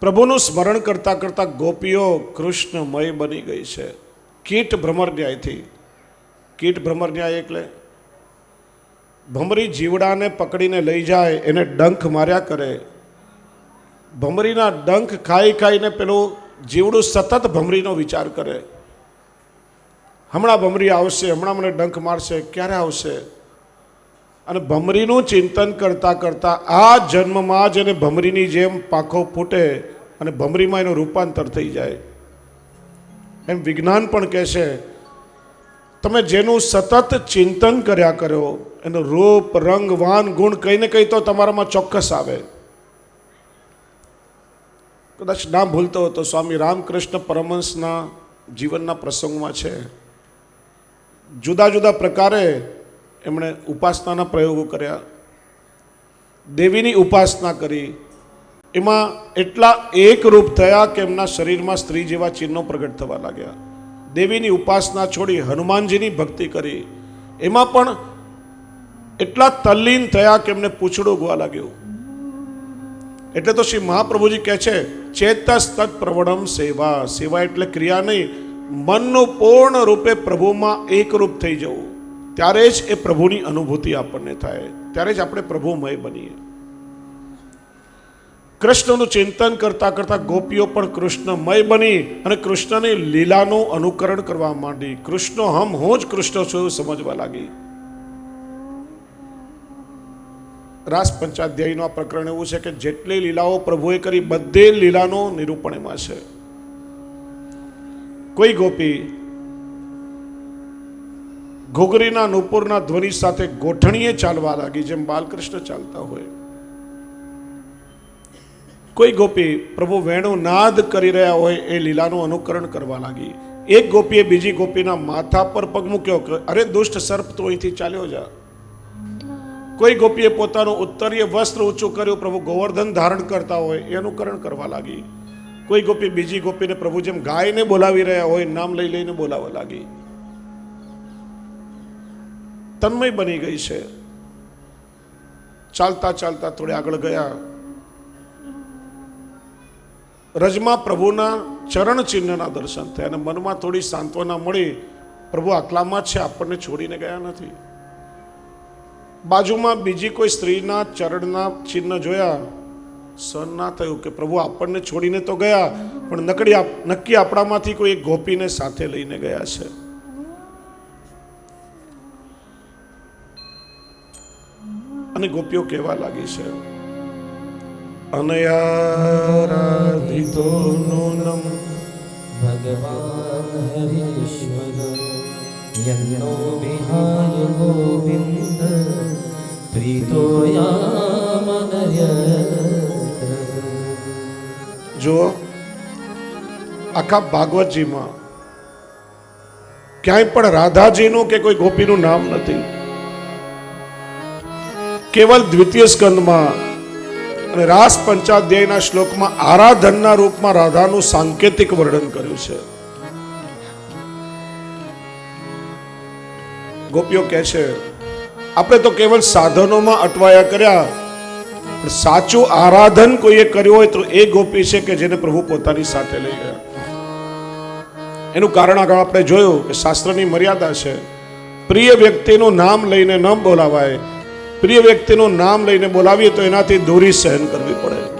પ્રભુનું સ્મરણ કરતાં કરતાં ગોપીઓ કૃષ્ણમય બની ગઈ છે. કીટ ભ્રમર ન્યાયથી. કીટ ભ્રમર ન્યાય એટલે ભમરી જીવડાને પકડીને લઈ જાય, એને ડંખ માર્યા કરે. ભમરીના ડંખ ખાઈ ખાઈને પેલું જીવડું સતત ભમરીનો વિચાર કરે. હમણાં ભમરી આવશે, હમણાં મને ડંખ મારશે, ક્યારે આવશે? અને ભમરીનું ચિંતન કરતાં કરતાં આ જન્મમાં જ એને ભમરીની જેમ પાખો ફૂટે અને ભમરીમાં એનું રૂપાંતર થઈ જાય. એમ વિજ્ઞાન પણ કહે છે તમે જેનું સતત ચિંતન કર્યા કરો, એનો રૂપ, રંગ, વાન, ગુણ કંઈ ને કંઈ તો તમારામાં ચોક્કસ આવે. કદાચ ના ભૂલતો હતો સ્વામી રામકૃષ્ણ પરમહંસના જીવનના પ્રસંગમાં છે. જુદા જુદા પ્રકારે એમણે ઉપાસનાના પ્રયોગો કર્યા. દેવીની ઉપાસના કરી. એમાં એટલા એકરૂપ થયા કે એમના શરીરમાં સ્ત્રી જેવા ચિહ્નો પ્રગટ થવા લાગ્યા. દેવીની ઉપાસના છોડી હનુમાનજીની ભક્તિ કરી. એમાં પણ એટલા તલ્લીન થયા કે એમને પૂછડું ઉગવા લાગ્યું. એટલે તો શ્રી મહાપ્રભુજી કહે છે, ચેતસ તત્ પ્રવણમ સેવા. સેવા એટલે ક્રિયા નહીં, મનનું પૂર્ણ રૂપે પ્રભુમાં એકરૂપ થઈ જવું. ત્યારે જ એ પ્રભુની અનુભૂતિ આપણને થાય. ત્યારે જ આપણે પ્રભુમય બનીએ. કૃષ્ણનું ચિંતન કરતા કરતા ગોપીઓ પણ કૃષ્ણમય બની અને કૃષ્ણની લીલાનું અનુકરણ કરવા માંડી. કૃષ્ણ હમ, હું જ કૃષ્ણ છું એવું સમજવા લાગી. રાસ પંચાધ્યાયનું આ પ્રકરણ એવું છે કે જેટલી લીલાઓ પ્રભુએ કરી, બધી લીલાનું નિરૂપણ એમાં છે. કોઈ ગોપી ઘોઘરીના નુપુરના ધ્વનિ સાથે ગોઠણીએ ચાલવા લાગી, જેમ બાલકૃષ્ણ ચાલતા હોય. કોઈ ગોપી પ્રભુ વેણુ નાદ કરી રહ્યા હોય એ લીલાનું અનુકરણ કરવા લાગી. એક ગોપીએ બીજી ગોપીના માથા પર પગ મૂક્યો કે, અરે દુષ્ટ સર્પ, તો અહીંથી ચાલ્યો જા. કોઈ ગોપીએ પોતાનું ઉત્તરીય વસ્ત્ર ઊંચું કર્યું, પ્રભુ ગોવર્ધન ધારણ કરતા હોય એ અનુકરણ કરવા લાગી. કોઈ ગોપી બીજી ગોપીને પ્રભુ જેમ ગાયને બોલાવી રહ્યા હોય, નામ લઈ લઈને બોલાવવા લાગી. તન્મય બની ગઈ છે. ચાલતા ચાલતા થોડે આગળ ગયા. રજમાં પ્રભુના ચરણ ચિહ્નના દર્શન થયા અને મનમાં થોડી સાંત્વના મળી, પ્રભુ, આટલામાં છે, આપણને છોડીને ગયા નથી. બાજુમાં બીજી કોઈ સ્ત્રીના ચરણના ચિહ્ન જોયા. સહન ના થયું કે પ્રભુ, આપણને છોડીને તો ગયા, પણ નકડી નક્કી આપણામાંથી કોઈ એક ગોપીને સાથે લઈને ગયા છે. અને ગોપીઓ કહેવા લાગી છે અનયારાધિતો નૂનમ ભગવાન હરીશ્વર યન્નો વિહાય ગોવિંદ પ્રીતો યામનર્ય જો આખા ભાગવતજીમાં ક્યાંય પણ રાધાજીનું કે કોઈ ગોપીનું નામ નથી. કેવલ દ્વિતીય સ્કંદમાં અને રાસ પંચાધ્યાયના શ્લોકમાં આરાધનના રૂપમાં રાધાનું સાંકેતિક વર્ણન કર્યું છે. ગોપીઓ કહે છે, આપણે તો કેવલ સાધનોમાં અટવાયા કર્યા સાચું આરાધન કોઈએ કર્યું હોય તો એ ગોપી છે કે જેને પ્રભુ પોતાની સાથે લઈ ગયા. એનું કારણ આગળ આપણે જોયું કે શાસ્ત્રની મર્યાદા છે, પ્રિય વ્યક્તિનું નામ લઈને ન બોલાવાય પ્રિય વ્યક્તિનું નામ લઈને બોલાવીએ તો એનાથી દૂરી સહન કરવી પડે.